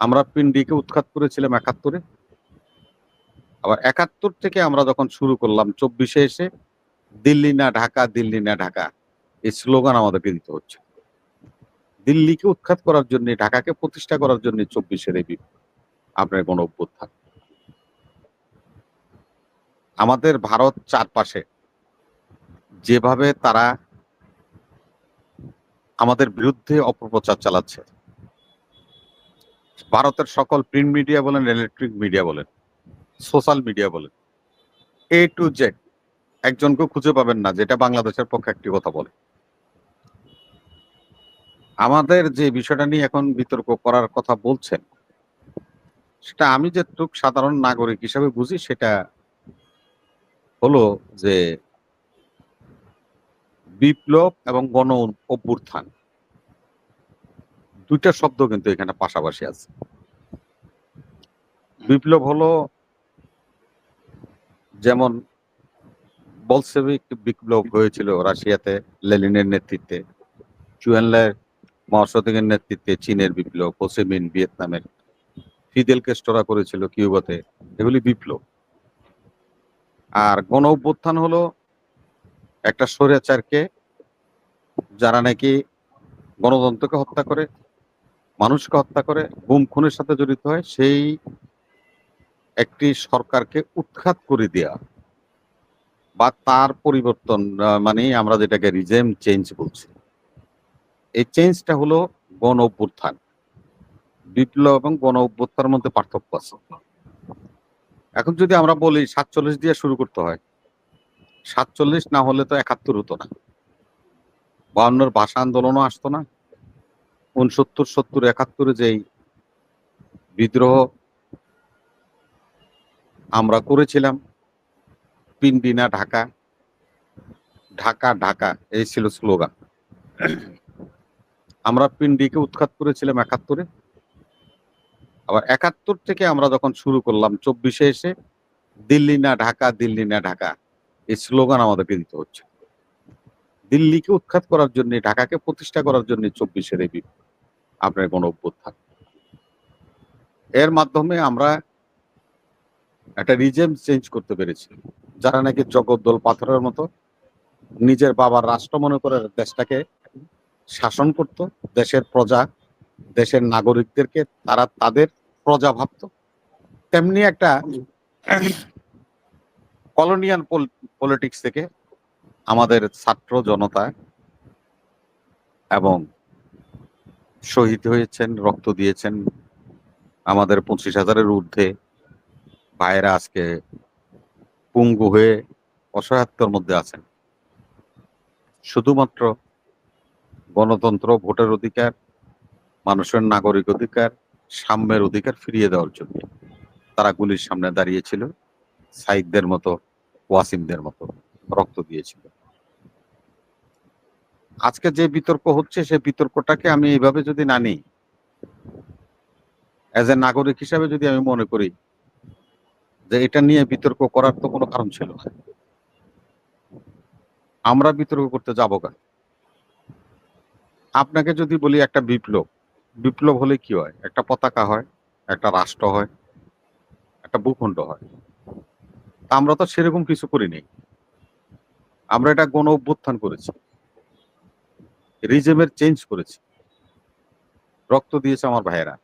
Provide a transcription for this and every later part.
আমরা পিন্ডিকে উৎখাত করেছিলাম একাত্তরে। আবার একাত্তর থেকে আমরা যখন শুরু করলাম, চব্বিশে এসে দিল্লি না ঢাকা, দিল্লি না ঢাকা, এই স্লোগান আমাদেরকে দিতে হচ্ছে। দিল্লিকে উৎখাত করার জন্য, ঢাকাকে প্রতিষ্ঠা করার জন্য চব্বিশের এই আপনার গণ অভ্যুত্থান? আমাদের ভারত চারপাশে যেভাবে তারা আমাদের বিরুদ্ধে অপপ্রচার চালাচ্ছে ভারতের সকল প্রিন্ট মিডিয়া বলেন ইলেকট্রিক মিডিয়া বলেন সোশ্যাল মিডিয়া বলেন এ টু জেড একজনকে খুঁজে পাবেন না, যেটা বাংলাদেশের পক্ষে একটি কথা বলে। আমাদের যে বিষয়টা নিয়ে এখন বিতর্ক করার কথা বলছেন, সেটা আমি যেটুক সাধারণ নাগরিক হিসাবে বুঝি, সেটা হলো যে বিপ্লব এবং গণ অভ্যুত্থান। দুইটা শব্দ কিন্তু এখানে পাশাপাশি আছে। বিপ্লব হলো যেমন বলসেবিক বিপ্লব হয়েছিল রাশিয়াতে লেলিনের নেতৃত্বে চুয়েনলার মহাসতিকের নেতৃত্বে চীনের বিপ্লব হোসেমিন ভিয়েতনামের ফিদেল কেস্টোরা করেছিল কিউবাতে এগুলি বিপ্লব। আর গণ অভ্যুত্থান হলো একটা স্বৈরাচারকে যারা নাকি গণতন্ত্রকে হত্যা করে মানুষকে হত্যা করে গুম খুনের সাথে জড়িত হয়, সেই একটি সরকারকে উৎখাত করে দেয়া বা তার পরিবর্তন মানে আমরা যেটাকে রিজেম চেঞ্জ বলছি। এই চেঞ্জটা হলো গণ অভ্যুত্থান। বিপ্লব এবং গণ অভ্যুত্থানের মধ্যে পার্থক্য আছে। এখন যদি আমরা বলি সাতচল্লিশ দিয়ে শুরু করতে হয়, সাতচল্লিশ না হলে তো একাত্তর হতো না। বাউন্নর ভাষা আন্দোলনও আসতো না। উনসত্তর সত্তর একাত্তরে যেই বিদ্রোহ আমরা করেছিলাম পিন্ডিনা ঢাকা ঢাকা ঢাকা এই ছিল স্লোগান। আমরা পিন্ডিকে উৎখাত করেছিলাম একাত্তরে। আবার একাত্তর থেকে আমরা যখন শুরু করলাম চব্বিশে এসে দিল্লি না ঢাকা দিল্লি না ঢাকা এই স্লোগান আমাদেরকে দিতে হচ্ছে। দিল্লিকে উৎখাত করার জন্য ঢাকাকে প্রতিষ্ঠা করার জন্য চব্বিশের এই বিপ্লব, আপনার গণ অভ্যুত্থান। এর মাধ্যমে আমরা একটা রিজেম চেঞ্জ করতে পেরেছি। যারা নাকি জগদ্দল পাথরের মতো নিজের বাবার রাষ্ট্র মনে করে দেশটাকে শাসন করত, দেশের প্রজা, দেশের নাগরিকদেরকে তারা তাদের প্রজা ভাবত। তেমনি একটা কলোনিয়াল পলিটিক্স থেকে আমাদের ছাত্র জনতা এবং শহীদ হয়েছেন, রক্ত দিয়েছেন আমাদের পঁচিশ হাজারের ঊর্ধ্বে। ভাইয়েরা আজকে পঙ্গু হয়ে অসহায়ত্বর মধ্যে আছেন। শুধুমাত্র গণতন্ত্র, ভোটের অধিকার, মানুষের নাগরিক অধিকার, সাম্যের অধিকার ফিরিয়ে দেওয়ার জন্য। তারা গুলির সামনে দাঁড়িয়েছিল, সাইদদের মতো, ওয়াসিমদের মতো রক্ত দিয়েছিল। আজকে যে বিতর্ক হচ্ছে, সেই বিতর্কটাকে আমি এইভাবে যদি না নিই অ্যাজ এ নাগরিক হিসাবে যদি আমি মনে করি যে এটা নিয়ে বিতর্ক করার তো কোনো কারণ ছিল না, আমরা বিতর্ক করতে যাব কেন? আপনাকে যদি বলি একটা বিপ্লব বিপ্লব হলে কি হয়? একটা পতাকা হয়, একটা রাষ্ট্র হয়, একটা ভূখণ্ড হয়। আমরা তো সেরকম কিছু করিনি। আমরা এটা গণ অভ্যুত্থান করেছি। রিজেমের চেঞ্জ করেছি। রক্ত দিয়েছে আমার ভাইয়েরা।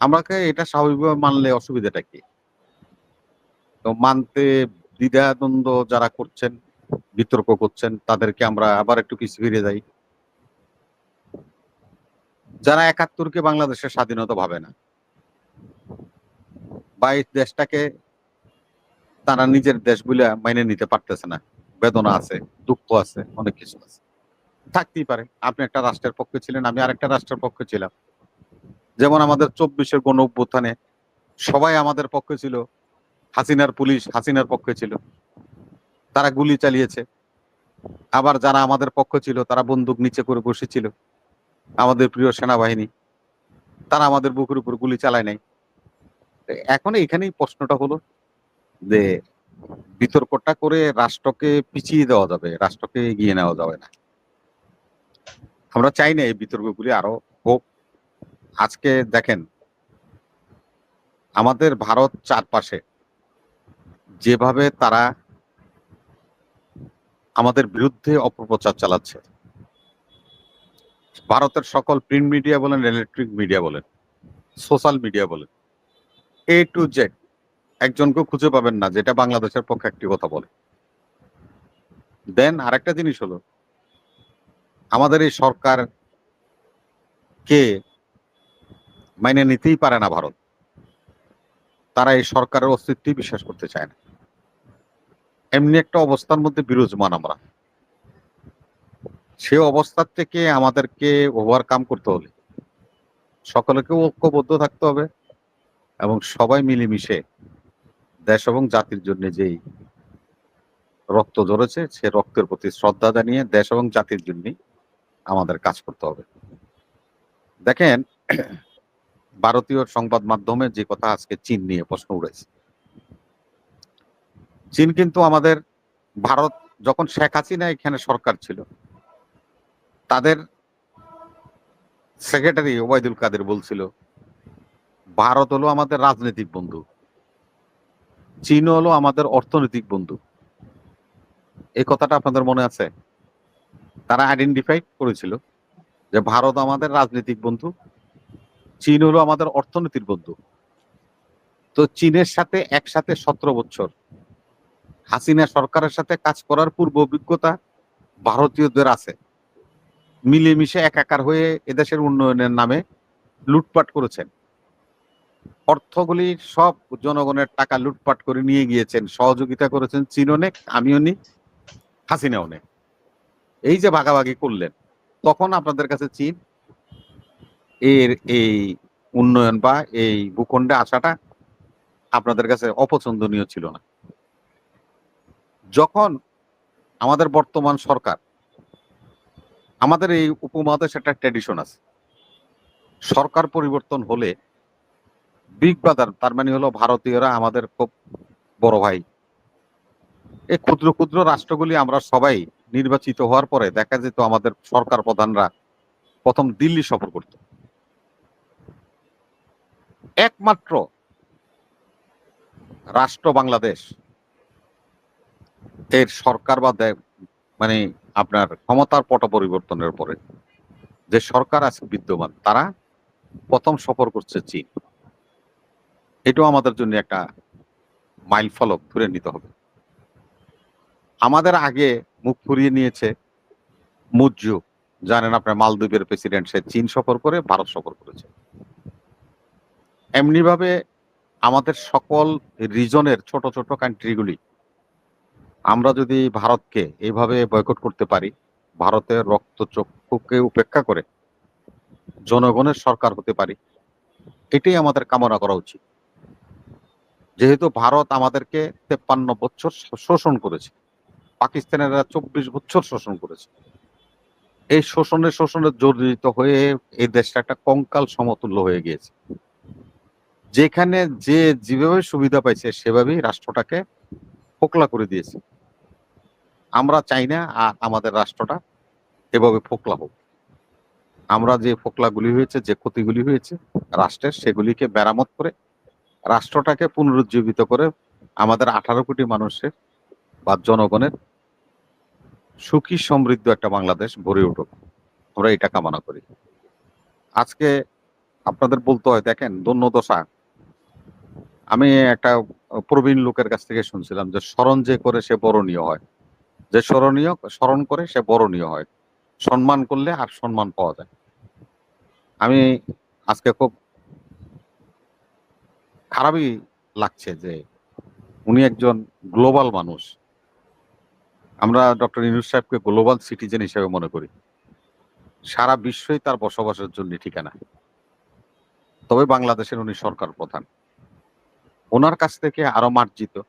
আমাকে এটা স্বাভাবিকভাবে মানলে অসুবিধাটা কি? তো মানতে দ্বিধাদ্বন্দ্ব যারা করছেন, বিতর্ক করছেন, তাদেরকে আমরা আবার একটু কিছু ফিরে যাই। যারা একাত্তরকে বাংলাদেশের স্বাধীনতা ভাবে না বা এই দেশটাকে তারা নিজের দেশ বলে মাইনে নিতে পারতেছে না। বেদনা আছে দুঃখ আছে অনেক কিছু আছে। থাকতেই পারে আপনি একটা রাষ্ট্রের পক্ষে ছিলেন আমি আরেকটা রাষ্ট্রের পক্ষে ছিলাম। যেমন আমাদের চব্বিশের গণ অভ্যুত্থানে সবাই আমাদের পক্ষে ছিল হাসিনার পুলিশ হাসিনার পক্ষে ছিল। তারা গুলি চালিয়েছে। আবার যারা আমাদের পক্ষে ছিল তারা বন্দুক নিচে করে বসেছিল। আমাদের প্রিয় সেনাবাহিনী তারা আমাদের বুকের উপর গুলি চালায় নাই। এখন এখানেই প্রশ্নটা হলো যে বিতর্কটা করে রাষ্ট্রকে পিছিয়ে দেওয়া যাবে, রাষ্ট্রকে এগিয়ে নেওয়া যাবে না। আমরা চাই না এই বিতর্কগুলি আরও হোক। আজকে দেখেন, আমাদের ভারত চারপাশে যেভাবে তারা আমাদের বিরুদ্ধে অপপ্রচার চালাচ্ছে, ভারতের সকল প্রিন্ট মিডিয়া বলেন ইলেকট্রিক মিডিয়া বলেন সোশ্যাল মিডিয়া বলেন এ টু জেড একজনকে খুঁজে পাবেন না, যেটা বাংলাদেশের পক্ষে একটি কথা বলে। দেন আরেকটা জিনিস হলো, আমাদের এই সরকার কে মাইনে নিতেই পারে না ভারত। তারা এই সরকারের অস্তিত্বই বিশ্বাস করতে চায় না। এমনি একটা অবস্থার মধ্যে বিরাজমান আমরা। সে অবস্থার থেকে আমাদেরকে ওভারকাম করতে হলে সকলকে ঐক্যবদ্ধ থাকতে হবে এবং সবাই মিলেমিশে দেশ এবং জাতির জন্য যেই রক্ত ঝরেছে, সে রক্তের প্রতি শ্রদ্ধা জানিয়ে দেশ এবং জাতির জন্য আমাদের কাজ করতে হবে। দেখেন, ভারতীয় সংবাদ মাধ্যমে যে কথা আজকে চীন নিয়ে প্রশ্ন উঠেছে। চীন কিন্তু আমাদের ভারত, যখন শেখ হাসিনা এখানে সরকার ছিল, তাদের সেক্রেটারি ওবায়দুল কাদের বলছিল, ভারত হলো আমাদের রাজনৈতিক বন্ধু। চীন হলো আমাদের অর্থনৈতিক বন্ধু। এই কথাটা আপনাদের মনে আছে? তারা আইডেন্টিফাই করেছিল যে ভারত আমাদের রাজনৈতিক বন্ধু, চীন হলো আমাদের অর্থনীতির বন্ধু। তো চীনের সাথে একসাথে সতেরো বছর, হাসিনা সরকারের সাথে কাজ করার পূর্ব অভিজ্ঞতা ভারতীয়দের আছে। মিলেমিশে একাকার হয়ে এদেশের উন্নয়নের নামে লুটপাট করেছেন। অর্থগুলি সব জনগণের টাকা লুটপাট করে নিয়ে গিয়েছেন। সহযোগিতা করেছেন চীন অনেক আমি অনেক হাসিনা অনেক এই যে ভাগাভাগি করলেন, তখন আপনাদের কাছে চীন এর এই উন্নয়ন বা এই ভূখণ্ডে আসাটা আপনাদের কাছে অপছন্দনীয় ছিল না। যখন আমাদের বর্তমান সরকার, আমাদের এই উপমহাদেশ একটা ট্র্যাডিশন আছে, সরকার পরিবর্তন হলে বিগ বাজার তার মানে হলো ভারতীয়রা আমাদের খুব বড় ভাই। এই ক্ষুদ্র ক্ষুদ্র রাষ্ট্রগুলি আমরা সবাই নির্বাচিত হওয়ার পরে দেখা যেত আমাদের সরকার প্রধানরা প্রথম দিল্লি সফর করত। একমাত্র রাষ্ট্র বাংলাদেশ, এর সরকার বা মানে আপনার ক্ষমতার পট পরিবর্তনের পরে যে সরকার আছে বিদ্যমান, তারা প্রথম সফর করছে চীন। এটাও আমাদের জন্য একটা মাইল ফলক ধরে নিতে হবে। আমাদের আগে মুখ ফুরিয়ে নিয়েছে মুজ্জু। জানেন আপনার মালদ্বীপের প্রেসিডেন্ট, সে চীন সফর করে, ভারত সফর করেছে। এমনি ভাবে আমাদের সকল রিজনের ছোট ছোট কান্ট্রিগুলি, আমরা যদি ভারতকে এইভাবে বয়কট করতে পারি, ভারতের রক্তচক্ষুকে উপেক্ষা করে জনগণের সরকার হতে পারি, এটাই আমাদের কামনা করা উচিত। যেহেতু ভারত আমাদেরকে তেপ্পান্ন বছর শোষণ করেছে। পাকিস্তানেরা চব্বিশ বছর শোষণ করেছে। এই শোষণে শোষণে জর্জরিত হয়ে এই দেশটা একটা কঙ্কাল সমতুল্য হয়ে গিয়েছে। যেখানে যে যেভাবে সুবিধা পাইছে, সেভাবেই রাষ্ট্রটাকে ফোকলা করে দিয়েছে। আমরা চাই না আর আমাদের রাষ্ট্রটা এভাবে ফোকলা হোক। আমরা যে ফোকলাগুলি হয়েছে, যে ক্ষতিগুলি হয়েছে, রাষ্ট্রের সেগুলিকে মেরামত করে রাষ্ট্রটাকে পুনরুজ্জীবিত করে আমাদের আঠারো কোটি মানুষের বা জনগণের সুখী সমৃদ্ধ একটা বাংলাদেশ গড়ে উঠুক। আমরা এটা কামনা করি। আজকে আপনাদের বলতে হয়, দেখেন দশা আমি একটা প্রবীণ লোকের কাছ থেকে শুনছিলাম যে স্মরণ যে করে সে বরণীয় হয়। যে স্মরণীয়, স্মরণ করে সে বরণীয় হয়। সম্মান করলে আর সম্মান পাওয়া যায়। আমি আজকে খুব খারাপই লাগছে যে উনি একজন গ্লোবাল মানুষ। আমরা ডক্টর ইনুস সাহেবকে গ্লোবাল সিটিজেন হিসেবে মনে করি। সারা বিশ্বই তার বসবাসের জন্য ঠিকানা। তবে বাংলাদেশের উনি সরকার প্রধান। ওনার কাছ থেকে আরও মার্জিত,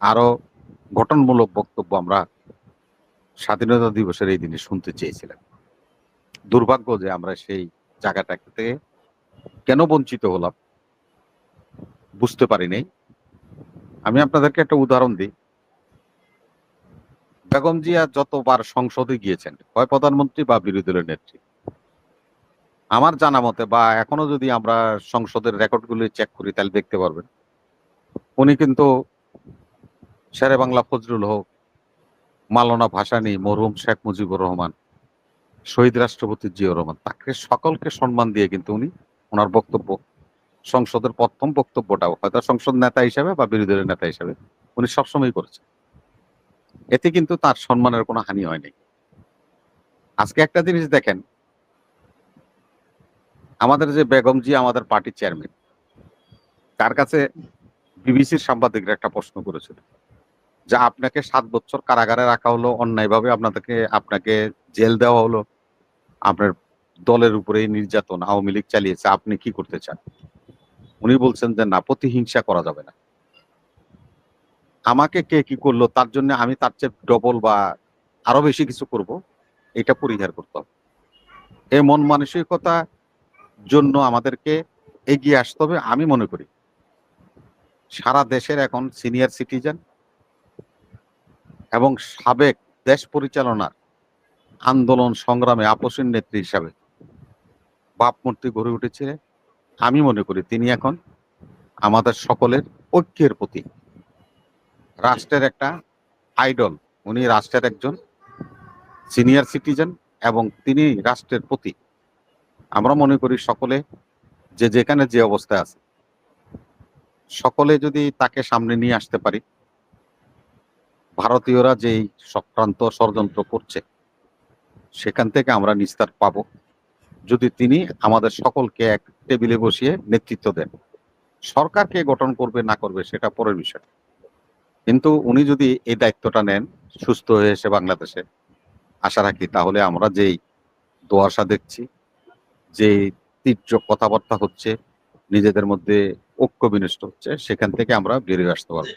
আরও গঠনমূলক বক্তব্য আমরা স্বাধীনতা দিবসের এই দিনে শুনতে চেয়েছিলাম। দুর্ভাগ্য যে আমরা সেই জায়গাটা থেকে কেন বঞ্চিত হলাম। বুঝতে পারি নাই। আমি আপনাদেরকে একটা উদাহরণ দিই। বেগম জিয়া যতবার সংসদে গিয়েছেন, হয় প্রধানমন্ত্রী বা বিরোধী দলের নেত্রী, আমার জানা মতে বা এখনও যদি আমরা সংসদের রেকর্ডগুলি চেক করি, তাহলে দেখতে পারবেন, উনি কিন্তু শেরে বাংলা ফজরুল হক মালনা ভাসানী, মরহুম শেখ মুজিবুর রহমান, শহীদ রাষ্ট্রপতি জিয়াউর রহমান, তাকে সকলকে সম্মান দিয়ে কিন্তু উনি ওনার বক্তব্য সংসদের প্রথম বক্তব্যটাও, হয়তো সংসদ নেতা হিসেবে বা বিরোধী দলের নেতা হিসেবে, উনি সবসময় করেছেন। এতে কিন্তু তার সম্মানের কোনো হানি হয়নি। আজকে একটা জিনিস দেখেন, আমাদের যে বেগম জি আমাদের পার্টির চেয়ারম্যান, তার কাছে বিবিসির সাংবাদিকরা একটা প্রশ্ন করেছিল যে আপনাকে সাত বছর কারাগারে রাখা হলো, অন্যায়ভাবে আপনাদেরকে, আপনাকে জেল দেওয়া হলো, আপনার দলের উপরে নির্যাতন আওয়ামী লীগ চালিয়েছে, আপনি কি করতে চান? উনি বলছেন যে, না, প্রতিহিংসা করা যাবে না। আমাকে কে কি করল, তার জন্য আমি তার চেয়ে ডবল বা আরও বেশি কিছু করব, এটা পরিহার করতে হবে। এই মন মানসিকতা জন্য আমাদেরকে এগিয়ে আসতে হবে, আমি মনে করি। সারা দেশের এখন সিনিয়র সিটিজেন এবং সাবেক দেশ পরিচালনার আন্দোলন সংগ্রামে আপসীন নেত্রী হিসাবে বাপমূর্তি গড়ে উঠেছিলেন। আমি মনে করি তিনি এখন আমাদের সকলের ঐক্যের প্রতি রাষ্ট্রের একটা আইডল উনি রাষ্ট্রের একজন সিনিয়র সিটিজেন এবং তিনি রাষ্ট্রের প্রতি আমরা মনে করি সকলে যে যেখানে যে অবস্থায় আছে, সকলে যদি তাকে সামনে নিয়ে আসতে পারি, ভারতীয়রা যেই সক্রান্ত ষড়যন্ত্র করছে, সেখান থেকে আমরা নিস্তার পাবো। যদি তিনি আমাদের সকলকে এক টেবিলে বসিয়ে নেতৃত্ব দেন। সরকারকে গঠন করবে, না করবে, সেটা পরের বিষয়। কিন্তু উনি যদি এই দায়িত্বটা নেন, সুস্থ হয়ে এসে বাংলাদেশে আশা রাখি, তাহলে আমরা যেই দোয়াশা দেখছি যে তীর্য কথাবার্তা হচ্ছে, নিজেদের মধ্যে ঐক্য বিনষ্ট হচ্ছে, সেখান থেকে আমরা বেরিয়ে আসতে পারব।